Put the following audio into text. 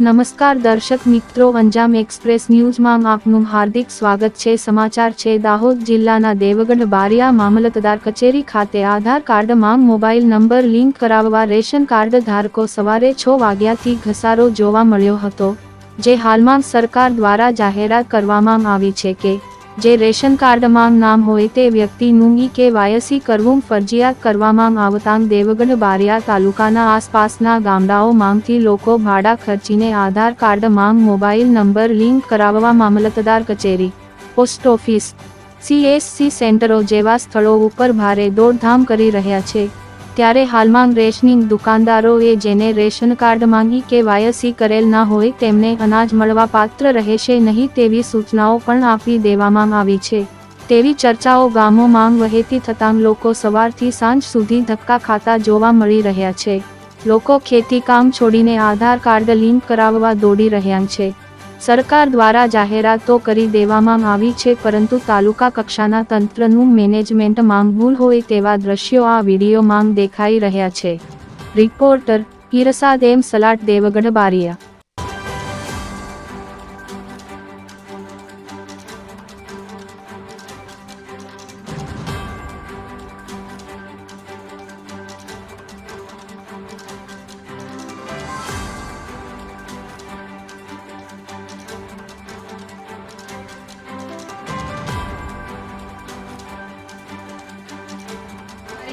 નમસ્કાર દર્શક મિત્રો અંજામ એક્સપ્રેસ ન્યૂઝમાં આપનું હાર્દિક સ્વાગત છે. સમાચાર છે, દાહોદ જિલ્લાના દેવગઢ બારિયા મામલતદાર કચેરી ખાતે આધાર કાર્ડમાં મોબાઈલ નંબર લિંક કરાવવા રેશન કાર્ડ ધારકો સવારે છ વાગ્યાથી ઘસારો જોવા મળ્યો હતો, જે હાલમાં સરકાર દ્વારા જાહેરાત કરવામાં આવી છે કે જે રેશન કાર્ડમાં નામ હોય તે વ્યક્તિનું ઈ કેવાયસી કરવું ફરજિયાત કરવામાં આવતાં દેવગઢ બારિયા તાલુકાના આસપાસના ગામડાઓ માંગથી લોકો ભાડા ખર્ચીને આધાર કાર્ડ માંગ મોબાઈલ નંબર લિંક કરાવવા મામલતદાર કચેરી, પોસ્ટ ઓફિસ સીએસસી સેન્ટરો જેવા સ્થળો ઉપર ભારે દોડધામ કરી રહ્યા છે. ત્યારે હાલમાં રેશનિંગ દુકાનદારોએ જેને રેશન કાર્ડ માંગી કે વાયસી કરેલ ના હોય તેમને અનાજ મળવા પાત્ર રહેશે નહીં તેવી સૂચનાઓ પણ આપી દેવામાં આવી છે. તેવી ચર્ચાઓ ગામોમાં વહેતી થતાં લોકો સવારથી સાંજ સુધી ધક્કા ખાતા જોવા મળી રહ્યા છે. લોકો ખેતી કામ છોડીને આધાર કાર્ડ લિંક કરાવવા દોડી રહ્યા છે. સરકાર દ્વારા જાહેરાતો કરી દેવામાં આવી છે, પરંતુ તાલુકા કક્ષાના તંત્રનું મેનેજમેન્ટ માંગભૂલ હોય તેવા દ્રશ્યો આ વીડિયો માંગ દેખાઈ રહ્યા છે. Reporter Kirsad M Salat Devgadh Bariya